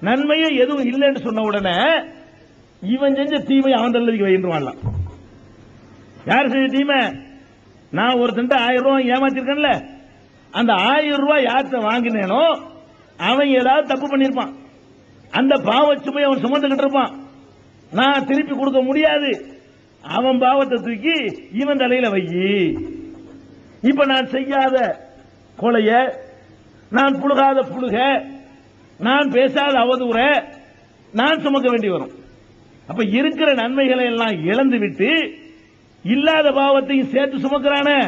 நன்மையும் எதுவும் இல்லைன்னு சொன்ன உடனே இவன் செஞ்ச தீமை அவன் தள்ளதுக்கு வைன்றுவான்லாம் யார் செஞ்ச தீமை? நான் ஒருத்தன்ட்ட ஆயிரம் ரூபாய் ஏமாத்திருக்கேன்ல. அந்த ஆயிரம் ரூபாய் யார்கிட்ட வாங்கினேனோ அவன் ஏதாவது தப்பு பண்ணிருப்பான். அந்த பாவச்சு போய் அவன் சுமந்துகிட்டு இருப்பான். நான் திருப்பி கொடுக்க முடியாது. அவன் பாவத்தை தூக்கி இவன் தலையில வை. இப்ப நான் செய்யாத கொலைய நான் புழுகாத புழுக நான் பேசாத அவதூற நான் சுமக்க வேண்டி வரும். அப்ப இருக்கிற நன்மைகளை எல்லாம் இழந்து விட்டு இல்லாத பாவத்தையும் சேர்த்து சுமக்கிறானே.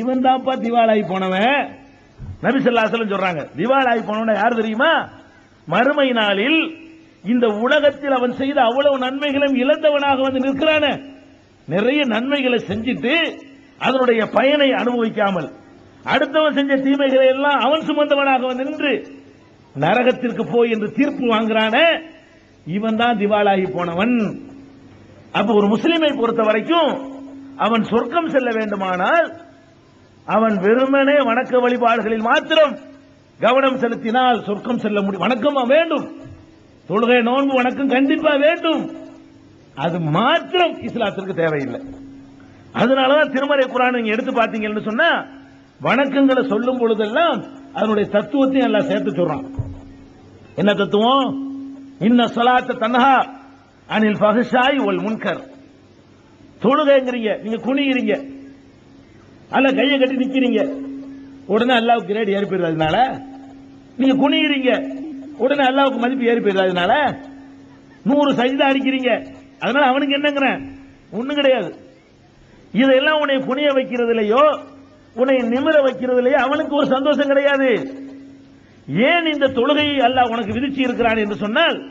இவன் தான்ப்பா திவாலாகி போனவன். நபிசல்லாசலம் சொல்றாங்க திவாலாகி போனவன யார் தெரியுமா? மறுமை நாளில் இந்த உலகத்தில் அவன் செய்த அவ்வளவு நன்மைகளும் இழந்தவனாக வந்து நிற்கிறான. நிறைய நன்மைகளை செஞ்சுட்டு அதனுடைய பயனை அனுபவிக்காமல் அடுத்தவன் செஞ்ச தீமைகளை எல்லாம் அவன் சுமந்தவனாக வந்து நின்று நரகத்திற்கு போய் என்று தீர்ப்பு வாங்குறான இவன் தான் திவாலாகி போனவன். அப்ப ஒரு முஸ்லிமை பொறுத்த வரைக்கும் அவன் சொர்க்கம் செல்ல வேண்டுமானால் அவன் வெறுமனே வணக்க வழிபாடுகளில் மாத்திரம் கவனம் செலுத்தினால் சொர்க்கம் செல்ல முடியும் வணக்கம் வேண்டும். தொழுகை நோன்பு வணக்கம் கண்டிப்பா வேண்டும். அது மாத்திரம் இஸ்லாத்திற்கு தேவையில்லை. அதனாலதான் திருமறை குரான் நீங்க எடுத்து பார்த்தீங்கன்னு சொன்னா வணக்கங்களை சொல்லும் பொழுதெல்லாம் அதனுடைய தத்துவத்தையும் எல்லாம் சேர்த்து சொல்றான். என்ன தத்துவம்? இன்ன சொலாத்த தன்னஹா அனில் பகுஷாய் ஒல் முன்கர். தொழுகைங்கிறீங்க நீங்க குனிகிறீங்க அல்ல கையை கட்டி நிக்கிறீங்க. உடனே அல்லாவுக்கு கிரேட் ஏறி போயிடுறதுனால நீங்க குனிகிறீங்க உடனே அல்லாவுக்கு மதிப்பு ஏறி போயிடுறதுனால நூறு சஜிதா அடிக்கிறீங்க. அதனால அவனுக்கு என்னங்கிறேன்? ஒண்ணும் கிடையாது. இதெல்லாம் உன்னை குனிய வைக்கிறதுலையோ உன்னை நிமிர வைக்கிறதுலையோ அவனுக்கு ஒரு சந்தோஷம் கிடையாது. ஏன் இந்த தொழுகையை அல்லாஹ் உனக்கு விதிச்சு இருக்கிறான் என்று சொன்னால்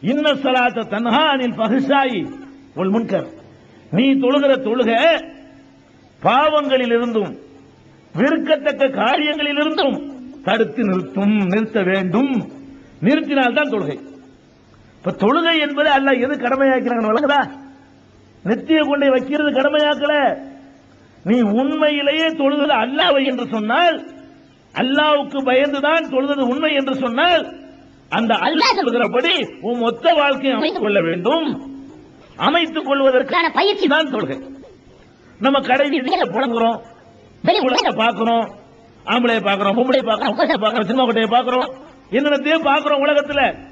இன்ன சலாத்த தன்ஹா அனில் பகுசாயி உன் முன்கர். நீ தொழுகிற தொழுக பாவங்களில் இருந்தும் வெறுக்கத்தக்க காரியங்களில் இருந்தும் தடுத்து நிறுத்தும் நிறுத்த வேண்டும். நிறுத்தினால்தான் தொழுகை. இப்ப தொழுகை என்பது அல்ல எது கடமையாக்கிறாங்க வழங்குதா? நெத்திய கொண்டை வைக்கிறது கடமையாக்கல. நீ உண்மையிலேயே தொழுகிறது அல்லாவை என்று சொன்னால் அல்லாவுக்கு பயந்துதான் தொழுவது உண்மை என்று சொன்னால் அந்த அல்லாஹ் சொல்கிறபடி உன் மொத்த வாழ்க்கையை அமைத்துக் கொள்ள வேண்டும். அமைத்துக் கொள்வதற்கான பயிற்சி. தான் தொழுகை நம்ம கடை வீதியில புழங்குறோம் வெளி உலகத்தை பார்க்கிறோம். ஆம்பளைய பார்க்கிறோம் பொம்பளைய பார்க்கிறோம் உட்கார பார்க்கிறோம் சினிமா கொட்டையை பார்க்கிறோம். என்னென்னத்தையும் பார்க்கிறோம் உலகத்துல.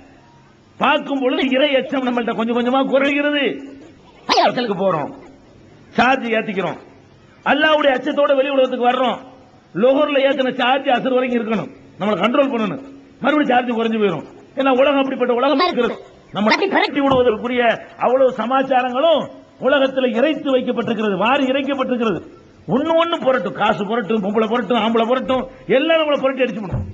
பார்க்கும் பொழுது இறை எச்சம் நம்மள்ட்ட கொஞ்சம் கொஞ்சமா குறைகிறது. போறோம். சார்ஜ் ஏத்திக்கிறோம். அல்லாவுடைய அச்சத்தோட வெளி உலகத்துக்கு வர்றோம். லோகர்ல ஏத்தின சார்ஜ் அசர் வரைக்கும் இருக்கணும். நம்மளை கண்ட்ரோல் பண்ணணும். மறுபடியும் சார்ஜ் குறைஞ்சு போயிடும் ஏன்னா உலகம் அப்படிப்பட்ட உலகமா இருக்கிறது. நம்ம கட்டி விடுவதற்குரிய அவ்வளவு சமாச்சாரங்களும் உலகத்தில் இறைத்து வைக்கப்பட்டிருக்கிறது வாரி இறைக்கப்பட்டிருக்கிறது. ஒண்ணு ஒண்ணு புரட்டும். காசு புரட்டும் பொம்பளை புரட்டும் ஆம்பளை புரட்டும். எல்லாம் நம்மளை புரட்டி அடிச்சு பண்ணும்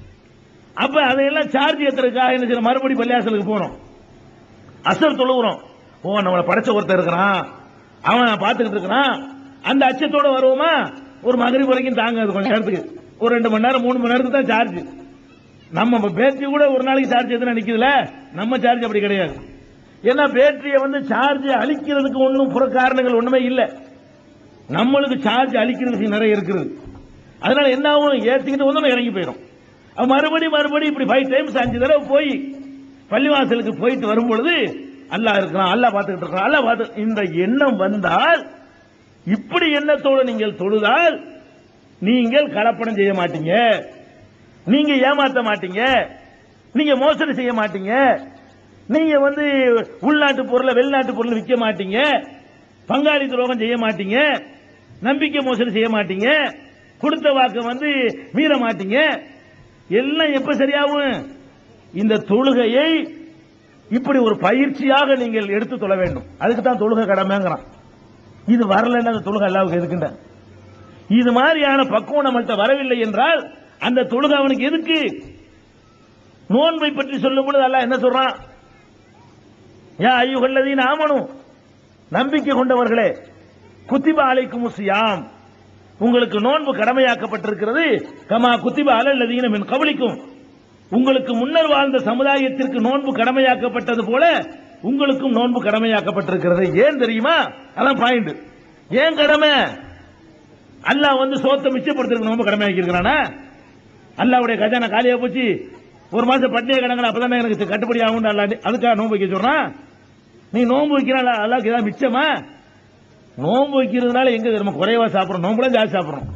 அப்ப அதையெல்லாம் சார்ஜ் ஏத்துறதுக்காக என்ன செய்யணும்? மறுபடியும் பள்ளியாசலுக்கு போறோம் அசர் தொழுகிறோம். ஓ நம்மளை படைச்ச ஒருத்தர் இருக்கிறான். அவன் பார்த்துக்கிட்டு இருக்கிறான். அந்த அச்சத்தோட வருவோமா? ஒரு மகரி வரைக்கும் தாங்க அது கொஞ்ச நேரத்துக்கு. ஒரு ரெண்டு மணி நேரம் மூணு மணி நேரத்துக்கு தான் சார்ஜ் நம்ம பேட்டரி கூட ஒரு நாளைக்கு சார்ஜ் எதுனா நிக்குதுல? நம்ம சார்ஜ் அப்படி கிடையாது. ஏன்னா பேட்டரியை வந்து சார்ஜ் அழிக்கிறதுக்கு ஒன்றும் புற காரணங்கள் ஒன்றுமே இல்லை. நம்மளுக்கு சார்ஜ் அழிக்கிறதுக்கு நிறைய இருக்குது. அதனால என்ன ஆகும்? ஏற்றிக்கிட்டு வந்து இறங்கி போயிடும். மறுபடியும் மறுபடியும் இப்படி ஃபைவ் டைம்ஸ் அஞ்சு தடவை போய் பள்ளிவாசலுக்கு போயிட்டு வரும்பொழுது அல்லா அல்லாஹ் இருக்கிறான் அல்லாஹ் பார்த்துக்கிட்டு இருக்கிறான் அல்லா பார்த்து இந்த எண்ணம் வந்தால் இப்படி எண்ணத்தோடு நீங்கள் தொழுதால் நீங்கள் கலப்படம் செய்ய மாட்டீங்க. நீங்க ஏமாத்த மாட்டீங்க. நீங்க மோசடி செய்ய மாட்டீங்க. நீங்க வந்து உள்நாட்டு பொருளை வெளிநாட்டு பொருளை விற்க மாட்டீங்க. பங்காளி துரோகம் செய்ய மாட்டீங்க. நம்பிக்கை மோசடி செய்ய மாட்டீங்க. கொடுத்த வாக்கு வந்து மீற மாட்டீங்க. எல்லாம் எப்ப சரியாகும்? இந்த தொழுகையை இப்படி ஒரு பயிற்சியாக நீங்கள் எடுத்து தொழ வேண்டும். அதுக்கு தான் தொழுகை கடமைங்கிறான். இது வரலன்னு அந்த தொழுகை அல்லாவுக்கு எதுக்குண்ட? இது மாதிரியான பக்குவம் நம்மள்கிட்ட வரவில்லை என்றால் அந்த தொழுகை அவனுக்கு எதுக்கு? நோன்பை பற்றி சொல்லும் பொழுது அல்லாஹ் என்ன சொல்றான்? யா ஐயுகல்லதீன் ஆமனும் நம்பிக்கை கொண்டவர்களே குத்திபா அலைக்கும் சியாம். உங்களுக்கு நோன்பு கடமையாக்கப்பட்டிருக்கிறது. கமா குத்திபா அலல்லதீன மின் கவலிக்கும் உங்களுக்கு முன்னர் வாழ்ந்த சமுதாயத்திற்கு நோன்பு கடமையாக்கப்பட்டது போல உங்களுக்கும் நோன்பு கடமையாக்கப்பட்டிருக்கிறது ஏன் தெரியுமா? அதான் பாயிண்ட் ஏன் கடமை? அல்லாஹ் வந்து சோத்தை மிச்சப்படுத்துறதுக்கு நோன்பு கடமையாக்கி இருக்கிறானா அல்லாவுடைய கஜானா காலியா போச்சு. ஒரு மாசம் பட்டினியை கிடங்கல அப்பதான் எனக்கு கட்டுப்படி ஆகும் அதுக்காக நோன்பு வைக்க சொல்றான். நீ நோன்பு வைக்கிறாள் அல்லாவுக்கு ஏதாவது மிச்சமா? நோன்பு வைக்கிறதுனால எங்க நம்ம குறைவா சாப்பிடுறோம். நோம்புல ஜாஸ்தி சாப்பிடுறோம்.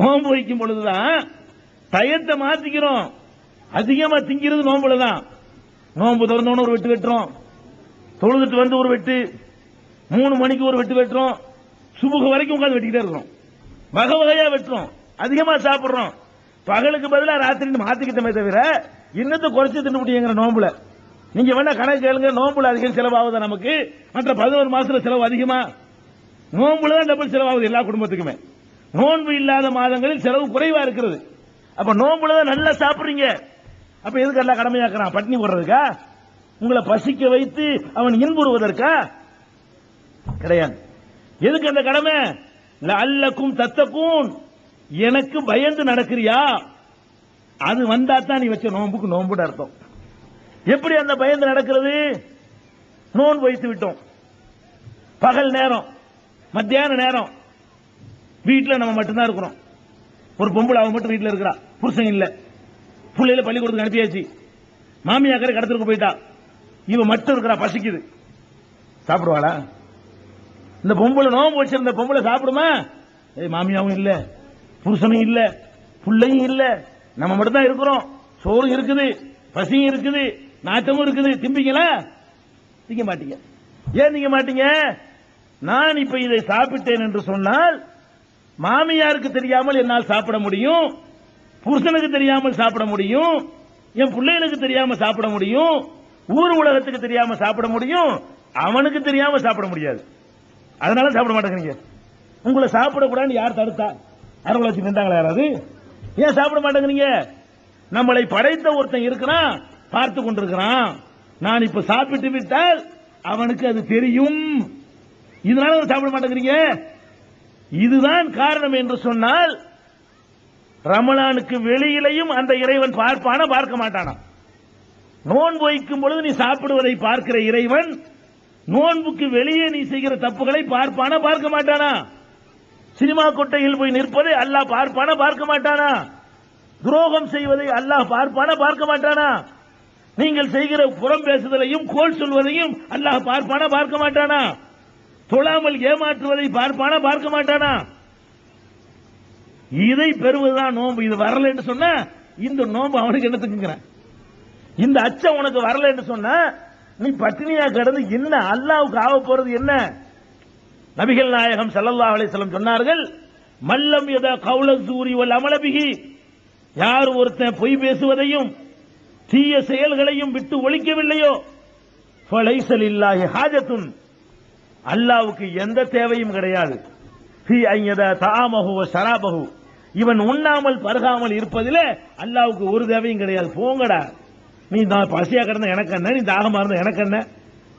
நோன்பு வைக்கும் பொழுதுதான் டயத்தை மாத்திக்கிறோம். அதிகமா திங்கிறது நோன்புல தான் நோன்பு திறந்தோன்னு ஒரு வெட்டு வெட்டுறோம் தொழுதுட்டு வந்து ஒரு வெட்டு மூணு மணிக்கு ஒரு வெட்டு வெட்டுறோம் சுபுக வரைக்கும் உட்காந்து வெட்டிக்கிட்டே இருக்கிறோம். வகை வகையா வெட்டுறோம். அதிகமா சாப்பிடுறோம். பகலுக்கு பதிலா ராத்திரி மாத்திக்கிட்டமே தவிர இன்னத்தை குறைச்சு தின்னு முடியுங்கிற நோம்புல. நீங்க வேணா கணக்கு கேளுங்க. நோம்புல அதிகம் செலவாகுதா நமக்கு? மற்ற பதினோரு மாசத்துல செலவு அதிகமா? நோம்புல தான் டபுள் செலவாகுது எல்லா குடும்பத்துக்குமே. நோன்பு இல்லாத மாதங்களில் செலவு குறைவா இருக்கிறது. அப்ப நோம்புல தான் நல்லா சாப்பிடுறீங்க. அப்ப எதுக்கு எல்லாம் கடமையாக்குறான்? பட்டினி போடுறதுக்கா? உங்களை பசிக்க வைத்து அவன் இன்புறுவதற்கா? கிடையாது. எதுக்கு அந்த கடமை? அல்லக்கும் தத்தக்கும் எனக்கு பயந்து நடக்கிறியா? அது வந்தா தான் நீ வச்ச நோன்புக்கு நோன்புட அர்த்தம். எப்படி அந்த பயந்து நடக்கிறது? நோன்பு வைத்து விட்டோம். பகல் நேரம் மத்தியான நேரம். வீட்டில் நம்ம மட்டும்தான் இருக்கிறோம். ஒரு பொம்பளை அவன் மட்டும் வீட்டில் இருக்கிறா. புருஷன் இல்லை. பிள்ளையில பள்ளிக்கூடத்துக்கு அனுப்பியாச்சு. மாமியாக்கரை கடத்திற்கு போயிட்டா. இவ மட்டும் இருக்கிறா பசிக்குது. சாப்பிடுவாளா? இந்த பொம்பளை நோம்பு வச்சிருந்த பொம்பளை சாப்பிடுமா? ஏய் மாமியாவும் இல்ல. புருஷனும் இல்ல. பிள்ளையும் இல்ல. நம்ம மட்டும் தான் இருக்கிறோம். சோறு இருக்குது பசியும் இருக்குது நாட்டமும் இருக்குது. திம்பிங்களா? திங்க மாட்டீங்க. ஏன் திங்க மாட்டீங்க? நான் இப்ப இதை சாப்பிட்டேன் என்று சொன்னால் மாமியாருக்கு தெரியாமல் என்னால் சாப்பிட முடியும். புருஷனுக்கு தெரியாமல் சாப்பிட முடியும் என் பிள்ளைகளுக்கு தெரியாம சாப்பிட முடியும் ஊர் உலகத்துக்கு தெரியாம சாப்பிட முடியும் அவனுக்கு தெரியாம சாப்பிட முடியாது. அதனால சாப்பிட மாட்டேங்கிறீங்க. உங்களை சாப்பிடக்கூடாதுன்னு யார் தடுத்தா? அறுபது லட்சம் நின்றாங்களா யாராவது? ஏன் சாப்பிட மாட்டேங்கிறீங்க? நம்மளை படைத்த ஒருத்தன் இருக்கிறான் பார்த்து கொண்டிருக்கிறான். நான் இப்ப சாப்பிட்டு விட்டால் அவனுக்கு அது தெரியும். இதனால சாப்பிட மாட்டேங்கிறீங்க? இதுதான் காரணம் என்று சொன்னால் ரமலானுக்கு வெளியிலையும் அந்த இறைவன் பார்ப்பானா பார்க்க மாட்டானா நோன்பு வைக்கும் பொழுது நீ சாப்பிடுவதை பார்க்கிற இறைவன் நோன்புக்கு வெளியே நீ செய்கிற தப்புகளை பார்ப்பானா பார்க்க மாட்டானா? சினிமா கொட்டையில் போய் நிற்பதை அல்லாஹ் பார்ப்பானா பார்க்க மாட்டானா? துரோகம் செய்வதை அல்லாஹ் பார்ப்பானா பார்க்க மாட்டானா? நீங்கள் செய்கிற புறம் பேசுதலையும் கோல் சொல்வதையும் அல்லாஹ் பார்ப்பானா பார்க்க மாட்டானா? தொழாமல் ஏமாற்றுவதை பார்ப்பானா பார்க்க மாட்டானா? இதை பெறுவதுதான் நோன்பு. இது வரல என்று சொன்னா இந்த நோன்பு அவனுக்கு என்னத்துக்குங்கிறேன் இந்த அச்சம் உனக்கு வரல என்று சொன்னா நீ பட்டினியா கிடந்து என்ன அல்லாவுக்கு ஆக போறது என்ன? நபிகள் நாயகம் சல்லல்லா அலைஹி சொன்னார்கள் மல்லம் எதா கவுல சூரி வல் அமலபிகி யார் ஒருத்தன் பொய் பேசுவதையும் தீய செயல்களையும் விட்டு ஒழிக்கவில்லையோ ஃபலைஸ இல்லாஹி ஹாஜத்துன். அல்லாவுக்கு எந்த தேவையும் கிடையாது. ஃபி ஐயத தாமஹு வ ஷராபஹு. இவன் உண்ணாமல் பருகாமல் இருப்பதில் அல்லாவுக்கு ஒரு தேவையும் கிடையாது. போங்கடா. நீ நான் பசியா கிடந்த எனக்கு என்ன? நீ தாகமா இருந்த எனக்கு என்ன?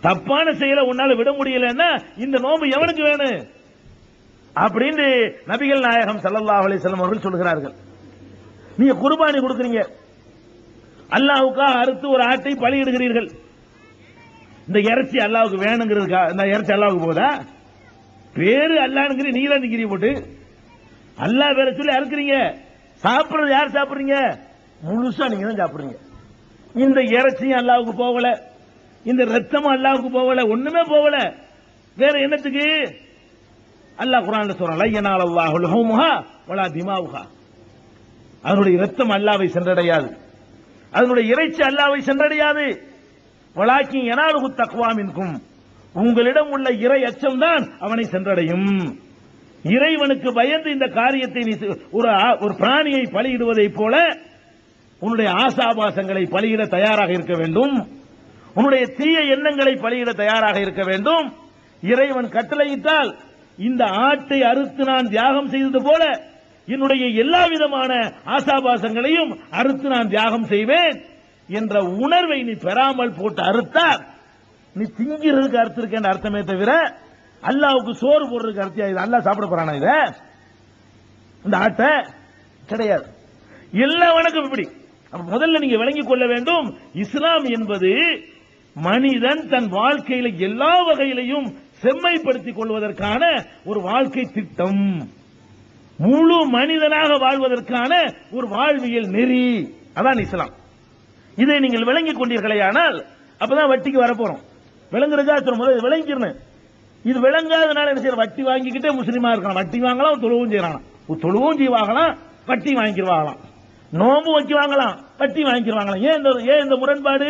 தப்பான செயலை உன்னால விட முடியலன்னா இந்த நோம்பு எவனுக்கு வேணும்? அப்படின்னு நபிகள் நாயகம் ஸல்லல்லாஹு அலிசல்லம் அவர்கள் சொல்கிறார்கள். நீங்க குர்பானி கொடுக்குறீங்க. அல்லாவுக்காக அறுத்து ஒரு ஆட்டை பலியிடுகிறீர்கள். இந்த இறைச்சி அல்லாவுக்கு வேணுங்கிறதுக்கா இந்த இறைச்சி அல்லாவுக்கு போதா? பேரு அல்லானுங்கிற நீங்க தான் போட்டு அல்லாஹ் பேரை சொல்லி அறுக்கிறீங்க. சாப்பிடுறது யார் சாப்பிடுறீங்க? முழுசா நீங்க தான் சாப்பிடுறீங்க. இந்த இறைச்சியும் அல்லாவுக்கு போகல. இந்த ரத்தமும் அல்லாவுக்கு போகல. ஒண்ணுமே போகல. வேற என்னத்துக்கு? அல்லாஹ் குரான் சொல்றான் லையனால் அல்லாஹு லஹுமுஹா வலா திமாவுஹா. அதனுடைய ரத்தம் அல்லாவை சென்றடையாது. அதனுடைய இறைச்சி அல்லாவை சென்றடையாது. வலாக்கி எனாலுகு தக்குவாமின்கும் உங்களிடம் உள்ள இறை அச்சம்தான் அவனை சென்றடையும். இறைவனுக்கு பயந்து இந்த காரியத்தை நீ ஒரு ஒரு பிராணியை பலியிடுவதை போல உன்னுடைய ஆசாபாசங்களை பலியிட தயாராக இருக்க வேண்டும். உன்னுடைய தீய எண்ணங்களை பலியிட தயாராக இருக்க வேண்டும். இறைவன் கட்டளையிட்டால் இந்த ஆட்டை அறுத்து நான் தியாகம் செய்தது போல என்னுடைய எல்லா விதமான ஆசாபாசங்களையும் அறுத்து நான் தியாகம் செய்வேன் என்ற உணர்வை நீ பெறாமல் போட்டு அறுத்தால் நீ திங்கிறதுக்கு அறுத்திருக்கேன் அர்த்தமே தவிர அல்லாவுக்கு சோறு போடுறதுக்கு அர்த்தியா இது? அல்லாஹ் சாப்பிட போறானா இத? இந்த ஆட்டை? கிடையாது. எல்லா வணக்கம் இப்படி முதல்ல நீங்க விளங்கிக் கொள்ள வேண்டும் இஸ்லாம் என்பது மனிதன் தன் வாழ்க்கையில எல்லா வகையிலையும் செம்மைப்படுத்திக் கொள்வதற்கான ஒரு வாழ்க்கை திட்டம். முழு மனிதனாக வாழ்வதற்கான ஒரு வாழ்வியல் நெறி. அதான் இஸ்லாம். இதை நீங்கள் விளங்கிக் கொண்டீர்களேயானால் அப்பதான் வட்டிக்கு வரப்போறோம். விளங்குறதா முதல் இது இது விளங்காதனால என்ன செய்யற வட்டி வாங்கிக்கிட்டே முஸ்லீமா இருக்கான். வட்டி வாங்கலாம் தொழுவும் செய்யறான். தொழுவும் செய்வாங்களாம் வட்டி வாங்கிடுவாங்களாம் நோம்பு வைக்குவாங்களாம் வட்டி வாங்கிடுவாங்களாம் ஏன் இந்த ஏன் இந்த முரண்பாடு?